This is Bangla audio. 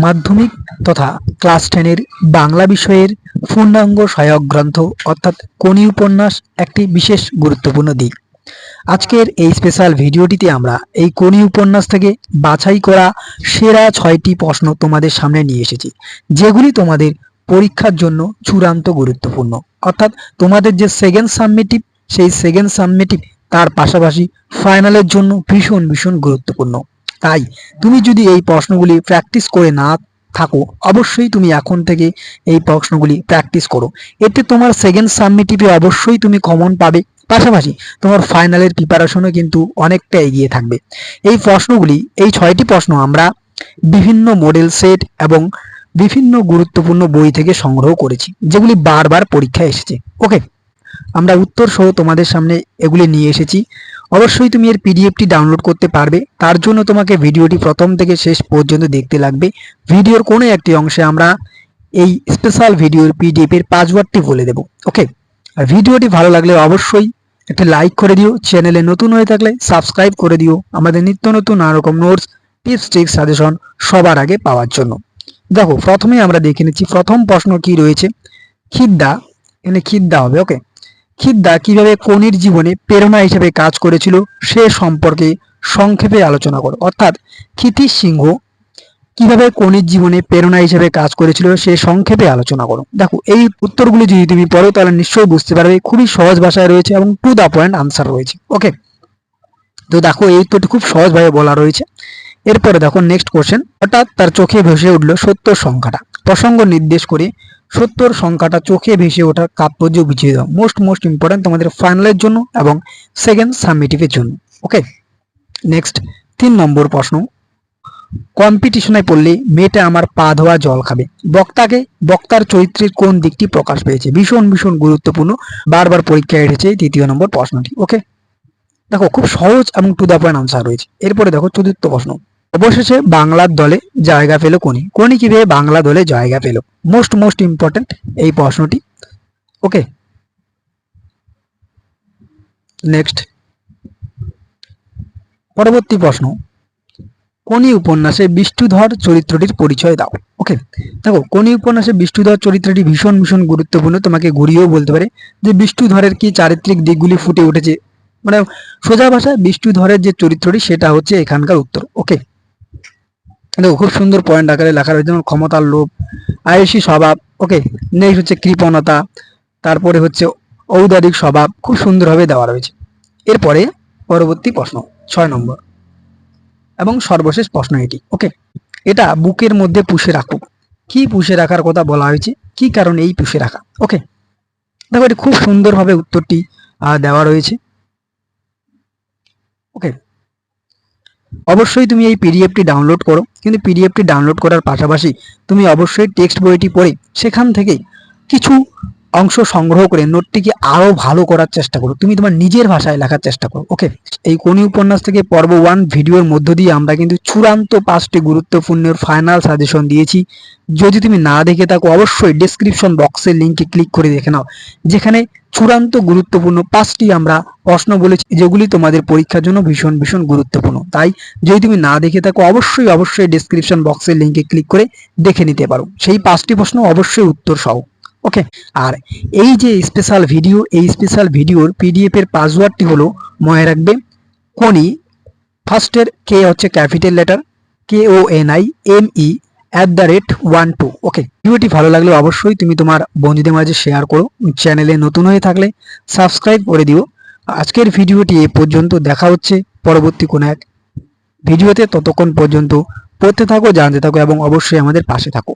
মাধ্যমিক তথা ক্লাস টেনের বাংলা বিষয়ের পূর্ণাঙ্গ সহায়ক গ্রন্থ অর্থাৎ কোনি উপন্যাস একটি বিশেষ গুরুত্বপূর্ণ দিক। আজকের এই স্পেশাল ভিডিওটিতে আমরা এই কোনি উপন্যাস থেকে বাছাই করা সেরা ছয়টি প্রশ্ন তোমাদের সামনে নিয়ে এসেছি, যেগুলি তোমাদের পরীক্ষার জন্য চূড়ান্ত গুরুত্বপূর্ণ। অর্থাৎ তোমাদের যে সেকেন্ড সাবমিটিভ সেই সেকেন্ড সাবমিটিভ তার পাশাপাশি ফাইনালের জন্য ভীষণ ভীষণ গুরুত্বপূর্ণ। তাই তুমি যদি এই প্রশ্নগুলি প্র্যাকটিস করে না থাকো, অবশ্যই তুমি এখন থেকে এই প্রশ্নগুলি প্র্যাকটিস করো। এতে তোমার সেকেন্ড সাবমিটিভে অবশ্যই তুমি কমন পাবে। পাশাপাশি তোমার ফাইনালের প্রিপারেশনও কিন্তু অনেকটা এগিয়ে থাকবে। এই প্রশ্নগুলি, এই ছয়টি প্রশ্ন আমরা বিভিন্ন মডেল সেট এবং বিভিন্ন গুরুত্বপূর্ণ বই থেকে সংগ্রহ করেছি, যেগুলি বারবার পরীক্ষায় এসেছে। ওকে আমরা উত্তর সহ তোমাদের সামনে এগুলি নিয়ে এসেছি। অবশ্যই তুমি এর পিডিএফটি ডাউনলোড করতে পারবে। তার জন্য তোমাকে ভিডিওটি প্রথম থেকে শেষ পর্যন্ত দেখতে লাগবে। ভিডিওর কোনো একটি অংশে আমরা এই স্পেশাল ভিডিওর পিডিএফ এর পাসওয়ার্ডটি বলে দেব। ওকে আর ভিডিওটি ভালো লাগলে অবশ্যই একটা লাইক করে দিও। চ্যানেলে নতুন হয়ে থাকলে সাবস্ক্রাইব করে দিও। আমাদের নিত্য নতুন নানা রকম নোটস টিপস ট্রিক্স সাজেশন সবার আগে পাওয়ার জন্য। দেখো প্রথমেই আমরা দেখে নিচ্ছি প্রথম প্রশ্ন কি রয়েছে? খিদ্দা, এখানে খিদ্দা হবে ওকে খিদ্দা কীভাবে কনির জীবনে প্রেরণা হিসেবে কাজ করেছিল সে সম্পর্কে সংক্ষেপে আলোচনা করো। অর্থাৎ ক্ষিতিশ সিংহ কীভাবে কনির জীবনে প্রেরণা হিসেবে কাজ করেছিল সে সংক্ষেপে আলোচনা করো। দেখো, এই উত্তরগুলি যদি তুমি পড়ো, তাহলে নিশ্চয়ই বুঝতে পারবে, খুবই সহজ ভাষায় রয়েছে এবং টু দা পয়েন্ট আনসার রয়েছে। ওকে? তো দেখো, এই উত্তরটি খুব সহজভাবে বলা রয়েছে। এরপরে দেখো, নেক্সট কোশ্চেন। হঠাৎ তার চোখে ভেসে উঠল সত্য সংখ্যাটা। প্রসঙ্গ নির্দেশ করে সত্তর সংখ্যাটা চোখে ভেসে ওঠার তাৎপর্য বুঝিয়ে দাও। মোস্ট মোস্ট ইম্পর্টেন্ট তোমাদের ফাইনালের জন্য এবং সেকেন্ড সাবমিটিভের জন্য। ওকে নেক্সট তিন নম্বর প্রশ্ন। কম্পিটিশনে পড়লে মেয়েটা আমার পা ধোয়া জল খাবে। বক্তাকে, বক্তার চরিত্রের কোন দিকটি প্রকাশ পেয়েছে? ভীষণ ভীষণ গুরুত্বপূর্ণ। বারবার পরীক্ষায় এসেছে, তৃতীয় নম্বর প্রশ্নটি। ওকে দেখো, খুব সহজ এবং টু দা পয়েন্ট আনসার রয়েছে। এরপরে দেখো চতুর্থ প্রশ্ন। অবশেষে বাংলার দলে জায়গা পেল কোনি। কোনি কীভাবে বাংলা দলে জায়গা পেল? মোস্ট মোস্ট ইম্পর্টেন্ট এই প্রশ্নটি। ওকে নেক্সট পরবর্তী প্রশ্ন। কোনি উপন্যাসে বিষ্ণুধর চরিত্রটির পরিচয় দাও। ওকে দেখো, কোনি উপন্যাসে বিষ্ণুধর চরিত্রটি ভীষণ ভীষণ গুরুত্বপূর্ণ। তোমাকে ঘুরিয়েও বলতে পারে যে বিষ্ণুধরের কি চারিত্রিক দিকগুলি ফুটে উঠেছে। মানে সোজা ভাষায় বিষ্ণুধরের যে চরিত্রটি, সেটা হচ্ছে এখানকার উত্তর। ওকে দেখো, খুব সুন্দর পয়েন্ট আকারে লেখা রয়েছে। যেমন ক্ষমতার লোভ আয়ুষী স্বভাব ওকে নেক্সট হচ্ছে কৃপণতা, তারপরে হচ্ছে ঔদারিক স্বভাব, খুব সুন্দরভাবে দেওয়া রয়েছে। এরপরে পরবর্তী প্রশ্ন, ছয় নম্বর। এবং সর্বশেষ প্রশ্ন এটি ওকে এটা বুকের মধ্যে পুষে রাখো। কি পুষে রাখার কথা বলা হয়েছে? কি কারণে এই পুষে রাখা? ওকে দেখো, এটি খুব সুন্দরভাবে উত্তরটি দেওয়া রয়েছে। ওকে অবশ্যই তুমি এই পিডিএফটি ডাউনলোড করো। কিন্তু পিডিএফটি ডাউনলোড করার পাশাপাশি তুমি অবশ্যই টেক্সট বইটি পড়ে সেখান থেকে কিছু অংশ সংগ্রহ করে নোটটিকে আরও ভালো করার চেষ্টা করো। তুমি তোমার নিজের ভাষায় লেখার চেষ্টা করো ওকে এই কোনি উপন্যাস থেকে পর্ব ওয়ান ভিডিওর মধ্য দিয়ে আমরা কিন্তু চূড়ান্ত পাঁচটি গুরুত্বপূর্ণ ফাইনাল সাজেশন দিয়েছি। যদি তুমি না দেখে থাকো, অবশ্যই ডেসক্রিপশন বক্সের লিঙ্কে ক্লিক করে দেখে নাও, যেখানে চূড়ান্ত গুরুত্বপূর্ণ পাঁচটি আমরা প্রশ্ন বলেছি, যেগুলি তোমাদের পরীক্ষার জন্য ভীষণ ভীষণ গুরুত্বপূর্ণ। তাই যদি তুমি না দেখে থাকো, অবশ্যই অবশ্যই ডেসক্রিপশন বক্সের লিঙ্কে ক্লিক করে দেখে নিতে পারো। সেই পাঁচটি প্রশ্ন অবশ্যই উত্তর সহ ওকে আর এই যে স্পেশাল ভিডিও এই স্পেশাল ভিডিওর পিডিএফ এর পাসওয়ার্ডটি হলো, মনে রাখবে কোনি ফার্স্টের কে হচ্ছে capital letter K O N I M E at the rate one two okay ভিডিওটি ভালো লাগলে অবশ্যই তুমি তোমার বন্ধুদের মাঝে শেয়ার করো চ্যানেলে নতুন হয়ে থাকলে সাবস্ক্রাইব করে দিও। আজকের ভিডিওটি এ পর্যন্ত দেখা হচ্ছে, পরবর্তী কোনো এক ভিডিওতে ততক্ষণ পর্যন্ত পড়তে থাকো, জানতে থাকো, এবং অবশ্যই আমাদের পাশে থাকো।